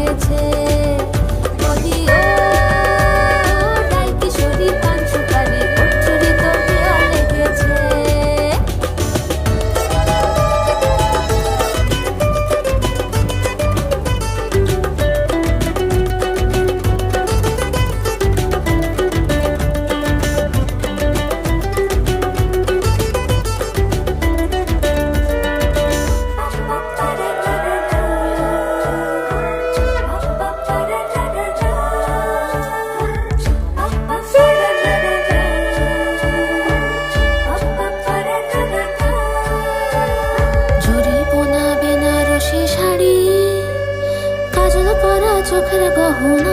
বিয়া বেনারসি শাড়ি